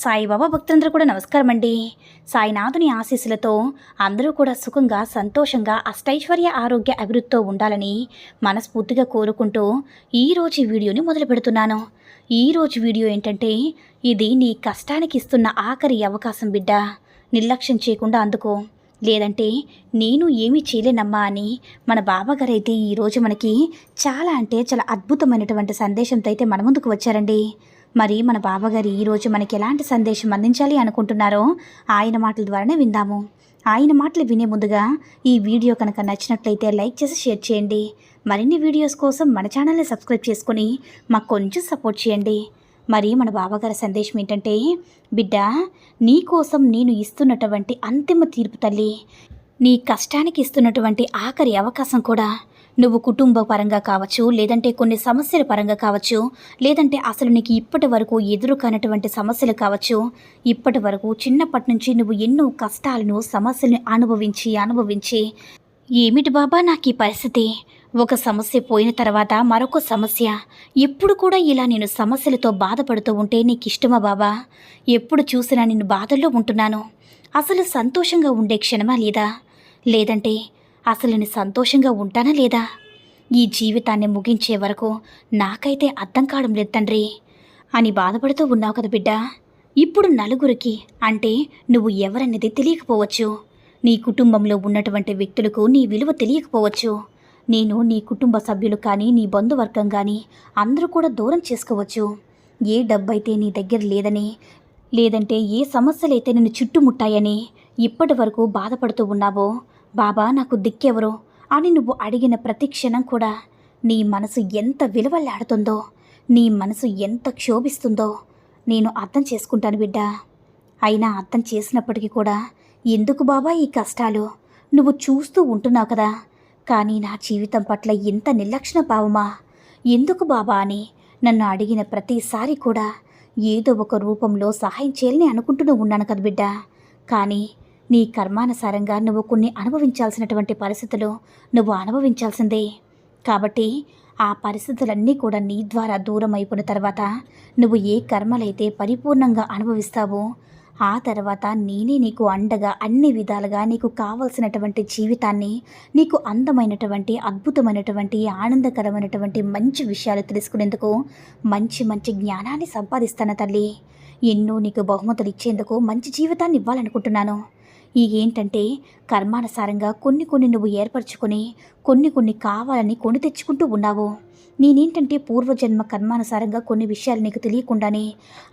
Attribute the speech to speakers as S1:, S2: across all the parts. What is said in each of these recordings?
S1: సాయిబాబా భక్తులందరూ కూడా నమస్కారం అండి సాయినాథుని ఆశీస్సులతో అందరూ కూడా సుఖంగా సంతోషంగా అష్టైశ్వర్య ఆరోగ్య అభివృద్ధితో ఉండాలని మనస్ఫూర్తిగా కోరుకుంటూ ఈరోజు వీడియోని మొదలు పెడుతున్నాను. ఈరోజు వీడియో ఏంటంటే ఇది నీ కష్టానికి ఇస్తున్న ఆఖరి అవకాశం బిడ్డ. నిర్లక్ష్యం చేయకుండా అందుకో. లేదంటే నేను ఏమీ చేయలేనమ్మా అని మన బాబాగారు అయితే ఈరోజు మనకి చాలా అంటే చాలా అద్భుతమైనటువంటి సందేశంతో అయితే మన ముందుకు వచ్చారండి. మరి మన బాబాగారు ఈరోజు మనకి ఎలాంటి సందేశం అందించాలి అనుకుంటున్నారో ఆయన మాటల ద్వారానే విందాము. ఆయన మాటలు వినే ముందుగా ఈ వీడియో కనుక నచ్చినట్లయితే లైక్ చేసి షేర్ చేయండి. మరిన్ని వీడియోస్ కోసం మన ఛానల్ని సబ్స్క్రైబ్ చేసుకొని మాకు కొంచెం సపోర్ట్ చేయండి. మరి మన బాబాగారి సందేశం ఏంటంటే బిడ్డ నీ కోసం నేను ఇస్తున్నటువంటి అంతిమ తీర్పు తల్లి నీ కష్టానికి ఇస్తున్నటువంటి ఆఖరి అవకాశం కూడా నువ్వు కుటుంబ పరంగా కావచ్చు లేదంటే కొన్ని సమస్యల పరంగా కావచ్చు లేదంటే అసలు నీకు ఇప్పటి వరకు ఎదురు కానటువంటి సమస్యలు కావచ్చు ఇప్పటి వరకు చిన్నప్పటి నుంచి నువ్వు ఎన్నో కష్టాలను సమస్యలను అనుభవించి అనుభవించి ఏమిటి బాబా నాకు ఈ పరిస్థితి? ఒక సమస్య పోయిన తర్వాత మరొక సమస్య. ఎప్పుడు కూడా ఇలా నేను సమస్యలతో బాధపడుతూ ఉంటే నీకు ఇష్టమా బాబా? ఎప్పుడు చూసినా నేను బాధల్లో ఉంటున్నాను. అసలు సంతోషంగా ఉండే క్షణమా లేదా? లేదంటే అసలు నేను సంతోషంగా ఉంటానా లేదా? ఈ జీవితాన్ని ముగించే వరకు నాకైతే అర్థం కావడం లేదు తండ్రి. అని బాధపడుతూ ఉన్నావు కదా బిడ్డ. ఇప్పుడు నలుగురికి అంటే నువ్వు ఎవరన్నది తెలియకపోవచ్చు. నీ కుటుంబంలో ఉన్నటువంటి వ్యక్తులకు నీ విలువ తెలియకపోవచ్చు. నేను నీ కుటుంబ సభ్యులు కానీ నీ బంధువర్గం కానీ అందరూ కూడా దూరం చేసుకోవచ్చు. ఏ డబ్బైతే నీ దగ్గర లేదని లేదంటే ఏ సమస్యలైతే నిన్ను చుట్టుముట్టాయని ఇప్పటి వరకు బాధపడుతూ ఉన్నావో బాబా నాకు దిక్కెవరో? అని నువ్వు అడిగిన ప్రతి క్షణం కూడా నీ మనసు ఎంత విలువలాడుతుందో నీ మనసు ఎంత క్షోభిస్తుందో నేను అర్థం చేసుకుంటాను బిడ్డ. అయినా అర్థం చేసినప్పటికీ కూడా ఎందుకు బాబా ఈ కష్టాలు? నువ్వు చూస్తూ ఉంటున్నావు కదా. కానీ నా జీవితం పట్ల ఇంత నిర్లక్ష్య భావమా ఎందుకు బాబా అని నన్ను అడిగిన ప్రతిసారి కూడా ఏదో ఒక రూపంలో సహాయం చేయాలని అనుకుంటూనే ఉన్నాను కదా బిడ్డ. కానీ నీ కర్మానుసారంగా నువ్వు కొన్ని అనుభవించాల్సినటువంటి పరిస్థితులు నువ్వు అనుభవించాల్సిందే. కాబట్టి ఆ పరిస్థితులన్నీ కూడా నీ ద్వారా దూరం అయిపోయిన తర్వాత నువ్వు ఏ కర్మలైతే పరిపూర్ణంగా అనుభవిస్తావో ఆ తర్వాత నేనే నీకు అండగా అన్ని విధాలుగా నీకు కావలసినటువంటి జీవితాన్ని నీకు అందమైనటువంటి అద్భుతమైనటువంటి ఆనందకరమైనటువంటి మంచి విషయాలు తెలుసుకునేందుకు మంచి మంచి జ్ఞానాన్ని సంపాదిస్తాను తల్లి. ఎన్నో నీకు బహుమతులు ఇచ్చేందుకు మంచి జీవితాన్ని ఇవ్వాలనుకుంటున్నాను. ఈ ఏంటంటే కర్మానుసారంగా కొన్ని కొన్ని నువ్వు ఏర్పరచుకొని కొన్ని కొన్ని కావాలని కొని తెచ్చుకుంటూ ఉన్నావు. నేనేంటంటే పూర్వజన్మ కర్మానుసారంగా కొన్ని విషయాలు నీకు తెలియకుండానే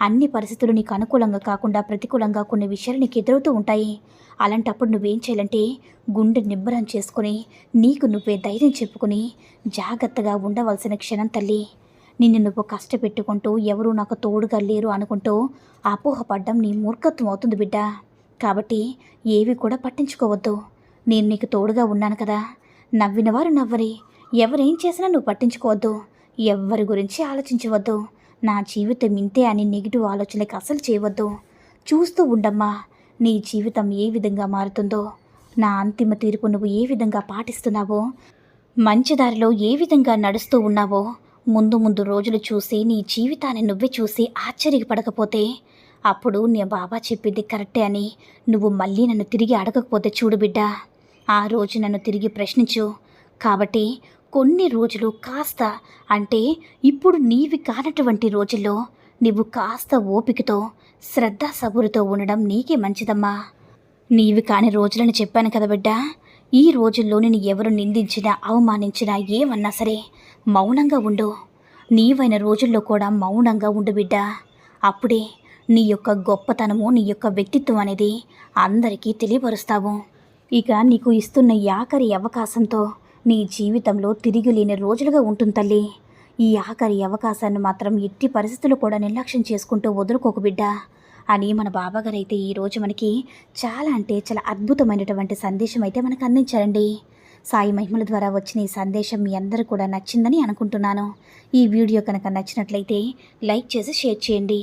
S1: అన్ని పరిస్థితులు నీకు అనుకూలంగా కాకుండా ప్రతికూలంగా కొన్ని విషయాలు నీకు ఎదురవుతూ ఉంటాయి. అలాంటప్పుడు నువ్వేం చేయాలంటే గుండె నిబ్బరం చేసుకొని నీకు నువ్వే ధైర్యం చెప్పుకుని జాగ్రత్తగా ఉండవలసిన క్షణం తల్లి. నిన్ను నువ్వు కష్టపెట్టుకుంటూ ఎవరూ నాకు తోడుగా లేరు అనుకుంటూ అపోహపడ్డం నీ మూర్ఖత్వం అవుతుంది బిడ్డ. కాబట్టి ఏవి కూడా పట్టించుకోవద్దు. నేను నీకు తోడుగా ఉన్నాను కదా. నవ్వినవారు నవ్వరి. ఎవరేం చేసినా నువ్వు పట్టించుకోవద్దు. ఎవ్వరి గురించి ఆలోచించవద్దు. నా జీవితం ఇంతే అని నెగిటివ్ ఆలోచనలకు అసలు చేయవద్దు. చూస్తూ ఉండమ్మా నీ జీవితం ఏ విధంగా మారుతుందో. నా అంతిమ తీర్పు నువ్వు ఏ విధంగా పాటిస్తున్నావో. మంచి దారిలో ఏ విధంగా నడుస్తూ ఉన్నావో. ముందు ముందు రోజులు చూసి నీ జీవితాన్ని నువ్వే చూసి ఆశ్చర్యపడకపోతే అప్పుడు నీ బాబా చెప్పింది కరెక్టే అని. నువ్వు మళ్ళీ నన్ను తిరిగి అడగకపోతే చూడు బిడ్డ. ఆ రోజు నన్ను తిరిగి ప్రశ్నించు. కాబట్టి కొన్ని రోజులు కాస్త అంటే ఇప్పుడు నీవి కానటువంటి రోజుల్లో నువ్వు కాస్త ఓపికతో శ్రద్ధ సబురుతో ఉండడం నీకే మంచిదమ్మా. నీవి కాని రోజులను చెప్పాను కదా బిడ్డ. ఈ రోజుల్లో నేను ఎవరు నిందించినా అవమానించినా ఏమన్నా సరే మౌనంగా ఉండు. నీవైన రోజుల్లో కూడా మౌనంగా ఉండు బిడ్డ. అప్పుడే నీ యొక్క గొప్పతనము నీ యొక్క వ్యక్తిత్వం అనేది అందరికీ తెలియపరుస్తావు. ఇక నీకు ఇస్తున్న ఆఖరి అవకాశంతో నీ జీవితంలో తిరిగిలేని రోజులుగా ఉంటుంది తల్లి. ఈ ఆఖరి అవకాశాన్ని మాత్రం ఎట్టి పరిస్థితులు కూడా నిర్లక్ష్యం చేసుకుంటూ వదులుకోకు బిడ్డ అని మన బాబాగారు అయితే ఈరోజు మనకి చాలా అంటే చాలా అద్భుతమైనటువంటి సందేశం అయితే మనకు అందించారండి. సాయి మహిమల ద్వారా వచ్చిన ఈ సందేశం మీ అందరూ కూడా నచ్చిందని అనుకుంటున్నాను. ఈ వీడియో కనుక నచ్చినట్లయితే లైక్ చేసి షేర్ చేయండి.